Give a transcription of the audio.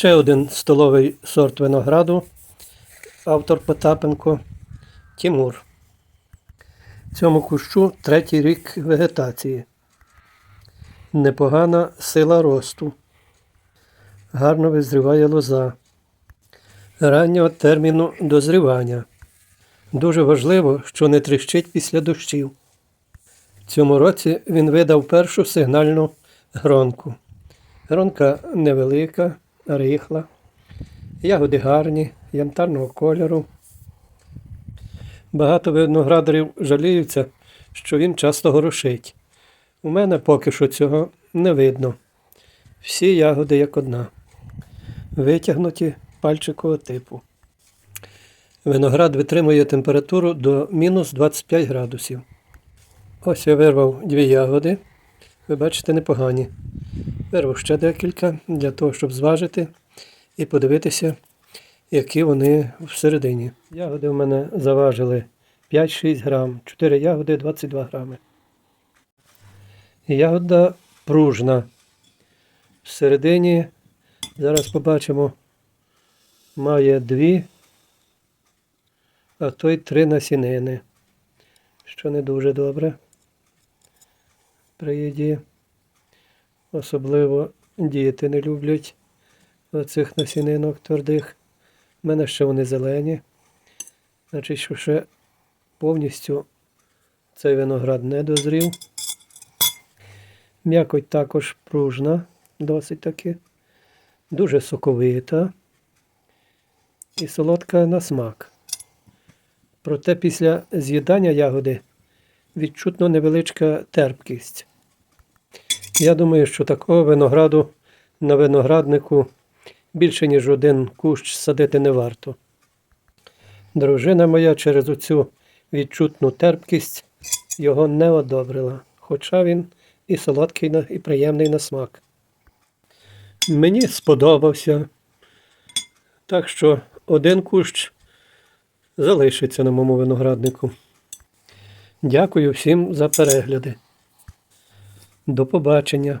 Ще один столовий сорт винограду, автор Потапенко Тімур. Цьому кущу третій рік вегетації. Непогана сила росту. Гарно визріває лоза. Раннього терміну дозрівання. Дуже важливо, що не тріщить після дощів. Цьому році він видав першу сигнальну гронку. Гронка невелика, рихла, ягоди гарні, янтарного кольору. Багато виноградарів жаліються, що він часто горошить. У мене поки що цього не видно. Всі ягоди як одна, витягнуті пальчикового типу. Виноград витримує температуру до мінус 25 градусів. Ось я вирвав дві ягоди. Ви бачите, непогані. Вирвав ще декілька для того, щоб зважити і подивитися, які вони всередині. Ягоди в мене заважили 5-6 грам, 4 ягоди 22 грами. Ягода пружна. Всередині, зараз побачимо, має дві, а то й три насінини, що не дуже добре при їді. Особливо діти не люблять оцих насінинок твердих. У мене ще вони зелені. Значить, що ще повністю цей виноград не дозрів. М'якоть також пружна, досить таки. Дуже соковита і солодка на смак. Проте після з'їдання ягоди відчутно невеличка терпкість. Я думаю, що такого винограду на винограднику більше, ніж один кущ садити не варто. Дружина моя через оцю відчутну терпкість його не одобрила, хоча він і солодкий і приємний на смак. Мені сподобався. Так що один кущ залишиться на моєму винограднику. Дякую всім за перегляди. До побачення.